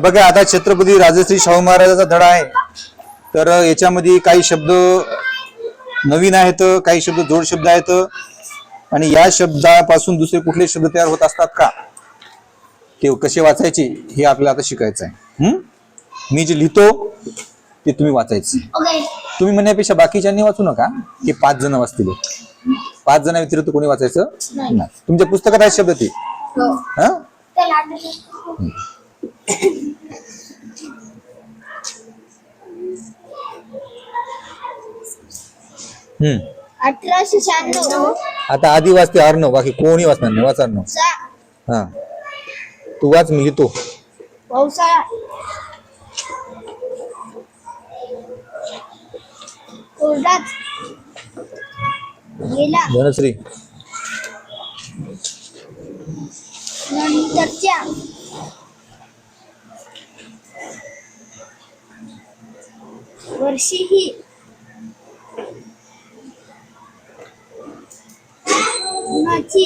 बघा आता छत्रपती राजश्री शाहू महाराजाचा धडा आहे. तर याच्यामध्ये काही शब्द नवीन आहेत काही शब्द जोड शब्द आहेत. आणि या शब्दापासून दुसरे कुठले शब्द तयार होत असतात का? ते कसे वाचायचे हे आपल्याला आता शिकायचं आहे. हम्म? मी जे लिहितो ते तुम्ही वाचायचे. तुम्ही म्हणण्यापेक्षा बाकीच्यांनी वाचू नका. हे पाच जण वाचतील. पाच जण व्यतिरिक्त कोणी वाचायचं नाही. तुमच्या पुस्तकात आहेत शब्द ते. हा? हम्म. अठराशे शहाण्णव. आता आधी वाचते अर्णव बाकी कोणी वाचणार नाही. वाच अर्णव. हा. तू वाच मी लिहितो. पावसाळा कोरडाच. गेला. धनश्री. नंतरच्या वर्षीही. उन्हाची.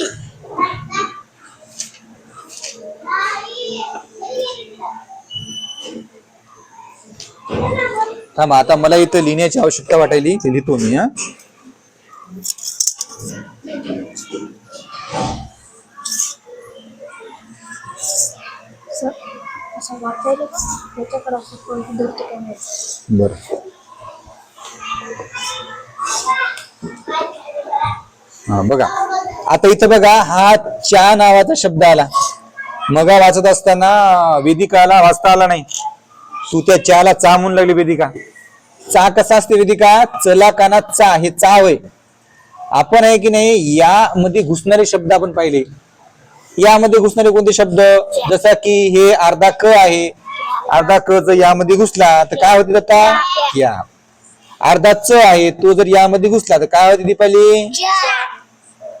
थांब आता मला इथं लिहिण्याची आवश्यकता वाटायली. ते लिहितो मी हा. असं वाटायला त्याच्याकडे असं कोणती धरतो का हा बघा. आता इथं बघा हा चा नावाचा शब्द आला. मगा वाचत असताना वेदिकाला वाचता आला नाही. तू त्या चाला चा म्हणून लागली वेदिका. चा कसा असते वेदिका? चला काना चा हे चा होय. आपण आहे की नाही यामध्ये घुसणारे शब्द आपण पाहिले. यामध्ये घुसणारे कोणते शब्द? जसा की हे अर्धा क आहे. अर्धा क जर यामध्ये घुसला तर काय होते आता? या. अर्धा च आहे तो जर यामध्ये घुसला तर काय होते दीपाली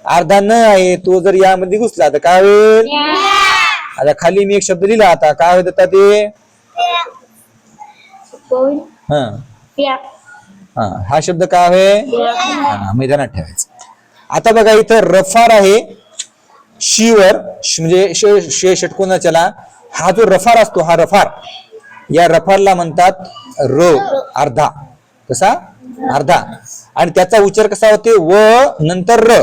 अर्धा न आहे तो जर यामध्ये घुसला तर काय होईल? आता खाली मी एक शब्द लिहिला आता. काय होत आता ते? हा. हा. हा शब्द काय आहे? मैदानात ठेवायचा. आता बघा इथं रफार आहे. शीवर म्हणजे शे षटकोनाच्याला हा जो रफार असतो हा रफार. या रफारला म्हणतात र अर्धा. कसा? अर्धा. आणि त्याचा उच्चार कसा होते? व नंतर र.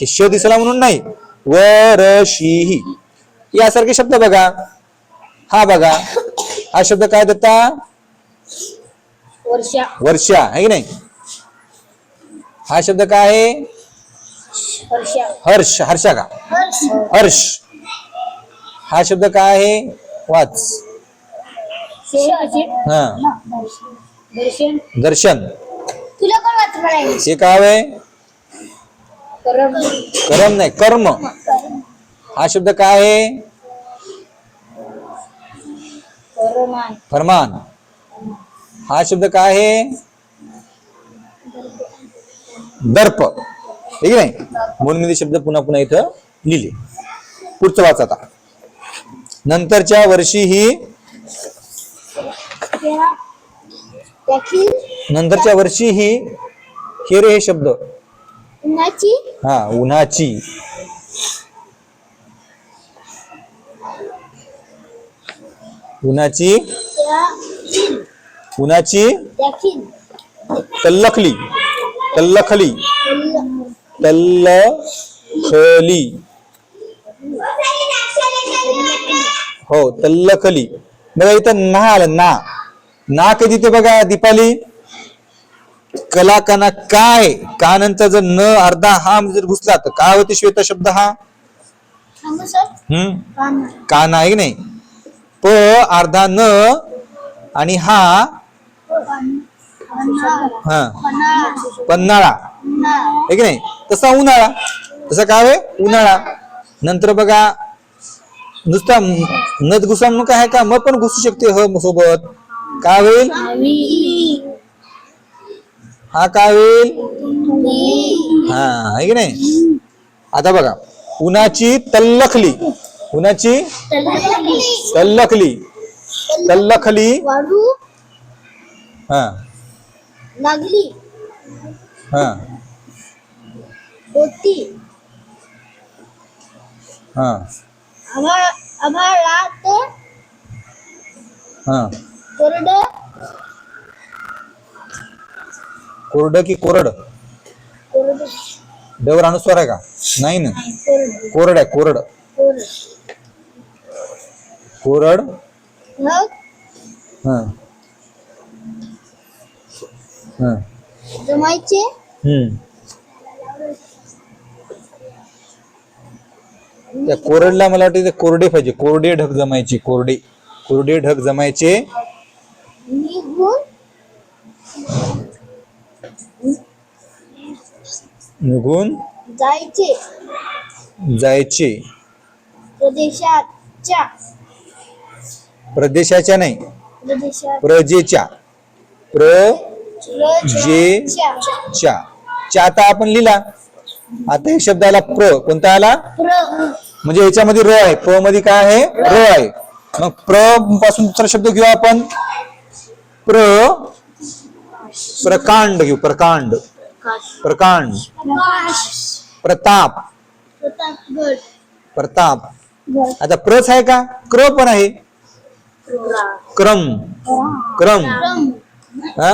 हे श दिसला म्हणून नाही. व र शी ही. यासारखे शब्द बघा. हा बघा. हा शब्द काय देता? वर्षा. वर्षा. आहे की नाही? हा शब्द काय आहे? हर्ष. हर्षा का? हर्ष. हा शब्द काय आहे? वाच. हा. दर्शन. तुला वाचणार आहे हे काय आहे? करम. नाही कर्म. हा शब्द काय आहे? फरमान. हा शब्द काय आहे? दर्प. आहे की नाही? म्हणून मी ते शब्द पुन्हा पुन्हा इथं लिहिले. पुढचं वाच आता. नंतरच्या वर्षी ही नंतरच्या वर्षी ही हे रे हे शब्द. उन्हाची? हा उन्हाची. उन्हाची? उन्हाची? तल्लखली. तल्लखली. तल्लखली हो तल्लखली बघा इथं ना आलं ना ना कधी ते बघा दीपाली कला काना काय का नंतर जर न अर्धा हा जर घुसला तर काय होते श्वेता शब्द हा हम्म कान काना आहे की नाही प अर्धा न आणि हा हा पन्हाळा आहे की नाही? तसा उन्हाळा. तसा काय आहे उन्हाळा. नंतर बघा नुसता नद घुसा काय आहे का? मग पण घुसू शकते ह सोबत. काय होईल? हा काय होईल? हा आहे की नाही? आता बघा उन्हाची तल्लखली. उन्हाची तल्लखली. तल्लखली. हा. लागली. हा. होती. हा. आभाळात हा. कोरड कोरड की कोरड? कोरड. डवर अनुस्वार आहे का? नाही ना. कोरड. कोरड आहे कोरड. कोरड. कोरड? मग? हा. हा. जमायचे? त्या कोरडला मला वाटतं ते कोरडे पाहिजे. कोरडे ढग जमायचे कोरडे. कोरडे ढग जमायचे. निघून निघून जायचे. जायचे. प्रदेशाच्या. प्रदेशाच्या नाही. प्रदेशात. प्रजेच्या. प्रजेच्या प्रजेच्या. च्या आता आपण लिहिला. आता हे शब्द आला प्र कोणता आला? म्हणजे याच्यामध्ये र आहे. प्रमध्ये काय आहे? र आहे. मग प्रपासून दुसरा शब्द घेऊ आपण. प्र प्रकांड घेऊ प्रकांड. प्रकांड. प्रताप. प्रताप. आता प्रच आहे का? क्र पण आहे. क्रम. क्रम. हा?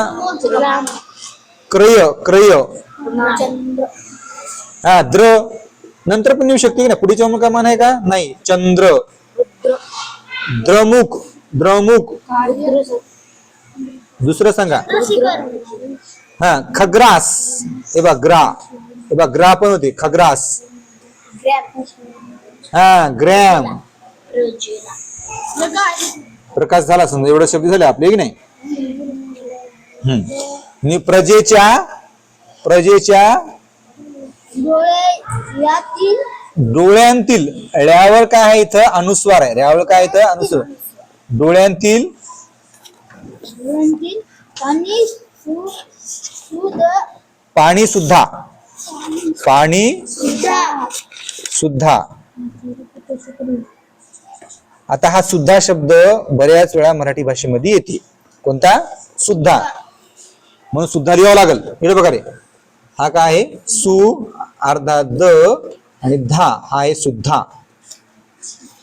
क्रय क्रय. चंद्र. हा द्र. नंतर पण येऊ शकते की ना पुढे का मान आहे का? नाही. चंद्र. द्रमुख. द्रमुख. दुसरं सांगा. हा खग्रास. हे बा ग्रा. हे बा ग्रा पण होते. खग्रास. हा ग्रॅम. प्रकाश झाला समजा. एवढे शब्द झाले आपले की नाही? प्रजेच्या प्रजेच्या डोळे यातील डोळ्यांतील ळ्यावर काय आहे इथं? अनुस्वार आहे. ळ्यावर काय इथं? अनुस्वार. डोळ्यांतील पाणी सुद्धा. पाणी सुद्धा. सुद्धा. आता हा सुद्धा शब्द बऱ्याच वेळा मराठी भाषेमध्ये येते. कोणता? सुद्धा. म्हणून सुद्धा लिहावं लागल. इकडे बघा रे. हा काय आहे? सु अर्धा द आणि धा. हा आहे सुद्धा.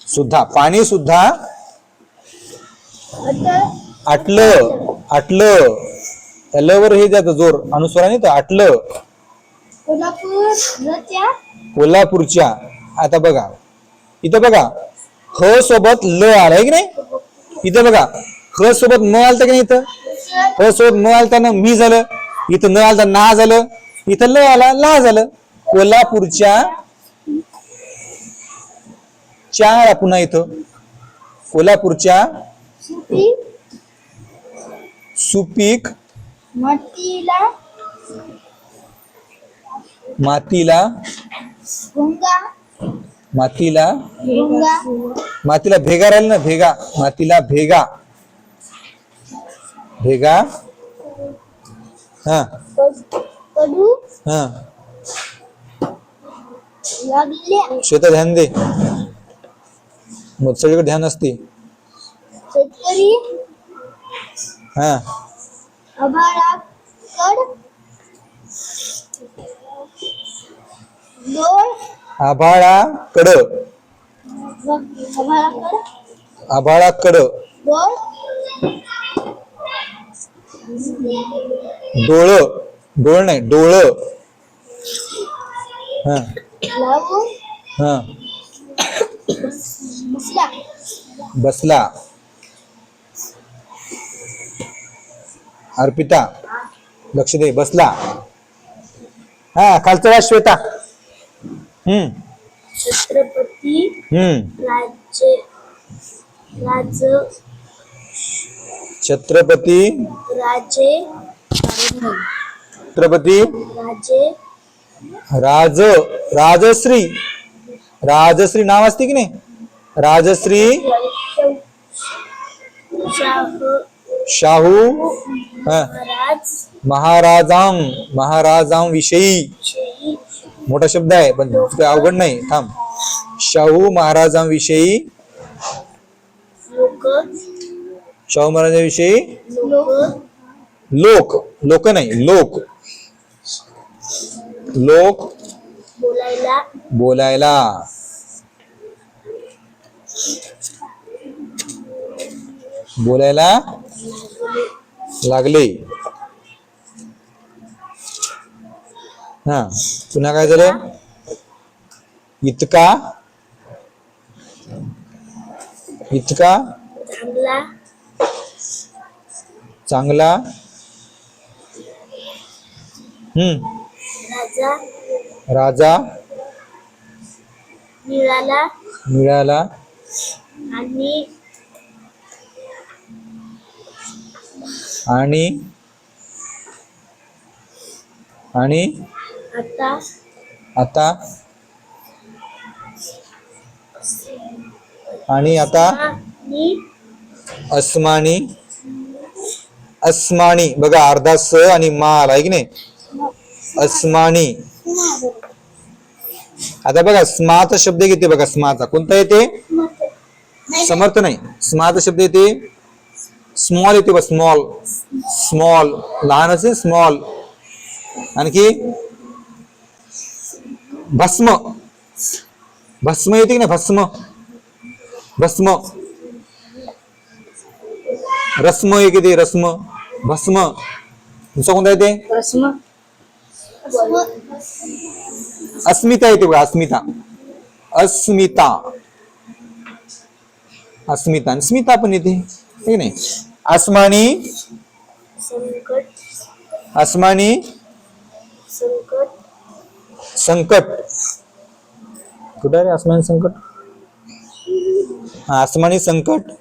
सुद्धा. पाणी सुद्धा आटल. आटलं. आटलं त्या लवर वर हे जातं जोर अनुस्वाराने तर आटलं. कोल्हापूरच्या. आता बघा. इथं बघा. ह सोबत ल आलाय की नाही? इथं बघा. ह सोबत म आलता की नाही इथं? ह सोबत म आलता ना मी झालं. इथं न आलता ना झालं. इथं ल आला ला झालं. कोल्हापूरच्या च्या आला पुन्हा इथं. कोल्हापूरच्या सुपी सुपीक. मातीला. मातीला. मातीला. भुंगा. मातीला भेगा राहील ना भेगा. मातीला भेगा. भेगा. हा. कडू हा. लागल्या श्वेता ध्यान दे. मग सगळीकडे ध्यान असते. शेतकरी हा. आभाळाकड डोळ आभाळा कड. आभाळाकड आभाळा कड. डोळ डोळ. डोळ नाही डोळ. हा. हा. बसला. बसला. अर्पिता लक्ष दे बसला. हा खालचं वाच श्वेता. हम्म. छत्रपती हम्म. राज्य राज छत्रपती राजे छत्रपती राजे. राज राजश्री. राजश्री नाव असते की नाही? राजश्री शाह. महाराज. महाराजां महाराजां विषयी. शेही मोठा शब्द आहे पण ते अवघड नाही थांब. शाहू महाराजांविषयी. शाहू महाराजांविषयी. लोक लोक नाही लोक. लोक बोलायला. बोलायला. बोलायला लागले. हा पुन्हा काय झालं? इतका. इतका. चांगला. चांगला. हम्म राजा राजा मिळाला मिळाला आणि आणि आणि आता आता आणि आता अस्मानी अस्मानी बघा अर्धा स आणि माल आहे की नाही? अस्मानी. आता बघा स्माचा शब्द घेते बघा स्माचा कोणता येते? समर्थ नाही. स्माचा शब्द येते? स्मॉल येते बघ स्मॉल. स्मॉल. लहान असे स्मॉल. आणखी? भस्म. भस्म येते की नाही? भस्म. भस्म. रस्म एक येते रस्म. भस्म. तुमचा कोणता येते? अस्मिता येते बघा अस्मिता। अस्मिता। अस्मिता। आणि स्मिता पण येते है नाही? आसमानी संकट। आसमानी संकट। संकट। कुठं रे आसमानी संकट? हा, आसमानी संकट।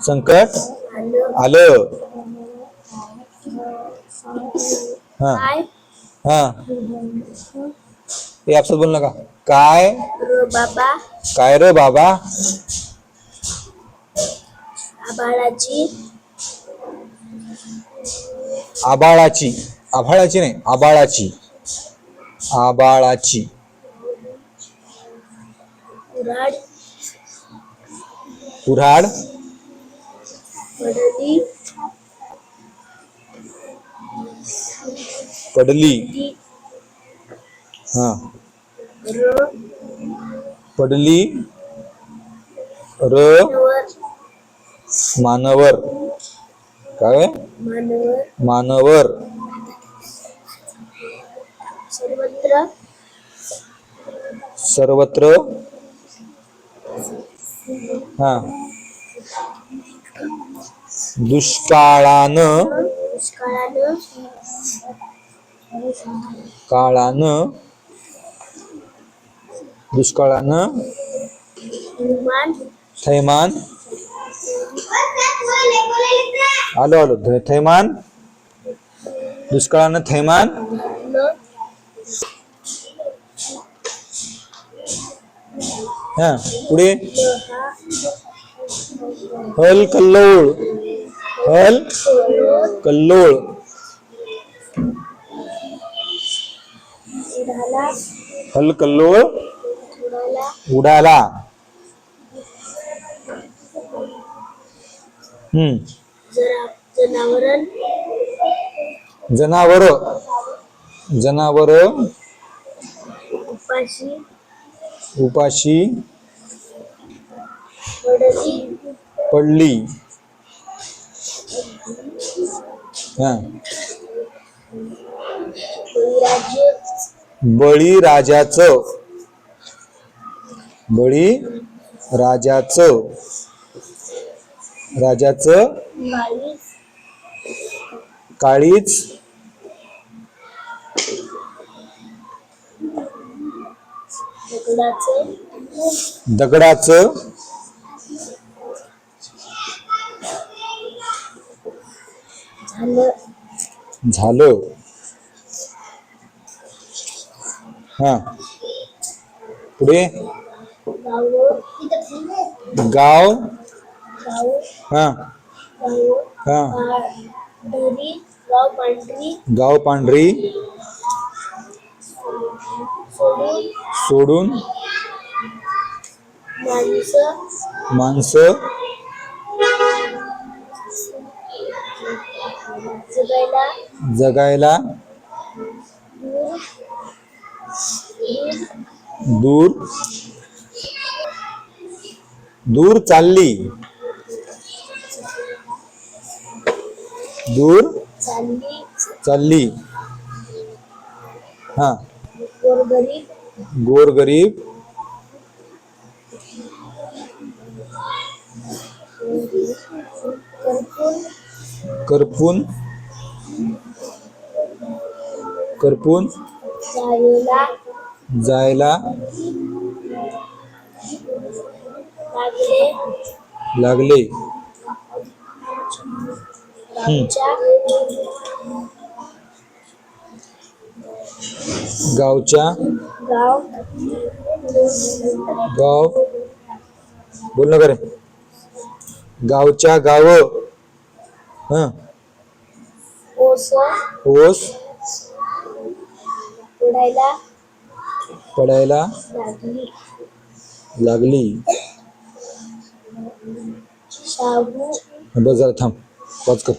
संकट। आलं। आलं। हा. हा. हे आपसात बोल नका काय? र बाबा. काय रे बाबा? आबाळाची आबाळाची आभाळाची नाही आबाळाची आबाळाची कुऱ्हाड. कुऱ्हाड. पडली पडली. हा. पडली. र. वर मानवर. काय? मानवर. मानवर. सर्वत्र. सर्वत्र. हा. दुष्काळानं. काळानं दुष्काळानं थैमान. आलो आलो. थैमान. दुष्काळानं थैमान. हा पुढे. हल कल्लोळ. हल कल्लोळ. उडाला. हल कल्लोळ उडाला. उडाला. हम्म. जरा जनावरण जनावर. जनावर. उपाशी. उपाशी. पडली. पडली. हा. बळीराजे बळी राजाचं बळी राजाचं राजाचं काळीच दगडाच दगडाचं. झालं झालं हा. पुढे? गाव? हा. गाव हा पांढरी. गाव सोडून? माणसं. जगायला जगायला? दूर. दूर चालली. दूर चालली. हा. गोरगरीब. करपून. करपून. करपून जायला लागले. गावच्या गाव. गाव बोल ना करे गावच्या गाव. हं. ओस. ओस. उडायला पडायला लागली. बस जरा थांब. वाच कर.